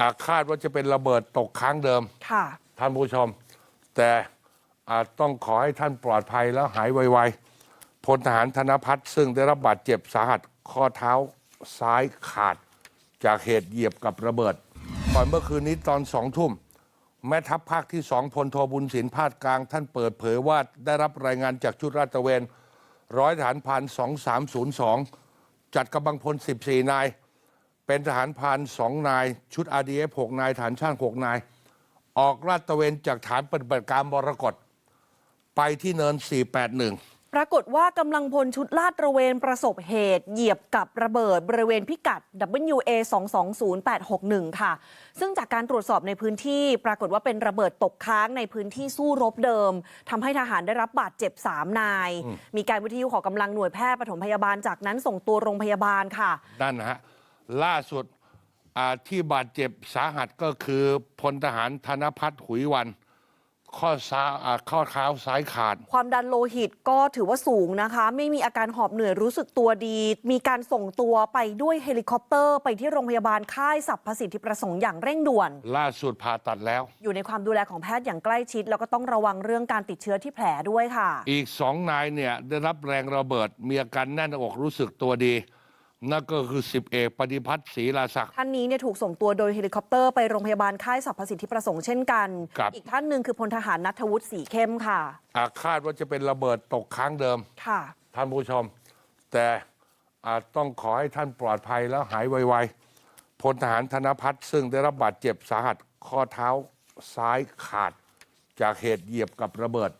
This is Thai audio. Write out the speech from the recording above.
อาคาดว่าจะเป็นระเบิดตกค้างเดิม ค่ะ ท่านผู้ชม แต่อาจต้องขอให้ท่านปลอดภัยแล้วหายไวๆพลทหารธนพัฒน์ซึ่งได้รับบาดเจ็บสาหัสข้อเท้าซ้ายขาด จากเหตุเหยียบกับระเบิดก่อนเมื่อคืนนี้ตอนสองทุ่ม แม่ทัพภาคที่สองพลโทบุญสินภาคกลาง ท่านเปิดเผยว่าได้รับรายงานจากชุดราชตระเวนร้อยทหารพราน2302จัดกำลังพล14นาย เป็นทหารพราน2นาย ชุด RDF 6นายฐานช่าง6นาย ออกลาดตระเวนจากฐานปฏิบัติการบรกฎไปที่เนิน 481ปรากฏว่ากำลังพลชุดลาดตระเวนประสบเหตุ เหยียบกับระเบิดบริเวณพิกัด WA 220861 ค่ะ ซึ่งจากการตรวจสอบในพื้นที่ปรากฏว่าเป็นระเบิดตกค้างในพื้นที่สู้รบเดิมทำให้ทหารได้รับบาดเจ็บ 3 นาย มีการวิทยุขอกำลังหน่วยแพทย์ปฐมพยาบาลจากนั้นส่งตัวโรงพยาบาลค่ะนั่นนะฮะ ล่าสุดอ่าที่บาดเจ็บสาหัสก็คือพลทหารธนพัฒน์หุยวัน ข้อซ้าอ่าข้อเท้าซ้ายขาด ความดันโลหิตก็ถือว่าสูงนะคะ ไม่มีอาการหอบเหนื่อยรู้สึกตัวดี มีการส่งตัวไปด้วยเฮลิคอปเตอร์ ไปที่โรงพยาบาลค่ายสรรพสิทธิประสงค์อย่างเร่งด่วน ล่าสุดผ่าตัดแล้ว อยู่ในความดูแลของแพทย์อย่างใกล้ชิด แล้วก็ต้องระวังเรื่องการติดเชื้อที่แผลด้วยค่ะ อีกสองนายเนี่ยได้รับแรงระเบิดมีอาการแน่นหน้าอกรู้สึกตัวดี นั่นก็คือสิบเอกปฏิพัฒน์ศรีลาศักดิ์ ท่านนี้เนี่ยถูกส่งตัวโดยเฮลิคอปเตอร์ไปโรงพยาบาลค่ายสรรพสิทธิประสงค์เช่นกัน ครับ อีกท่านหนึ่งคือพลทหารนัทวุฒิสีเข้มค่ะ อาคาดว่าจะเป็นระเบิดตกค้างเดิม ค่ะ ท่านผู้ชม แต่อาจต้องขอให้ท่านปลอดภัยแล้วหายไวๆพลทหารธนพัฒน์ซึ่งได้รับบาดเจ็บสาหัสข้อเท้าซ้ายขาด จากเหตุเหยียบกับระเบิด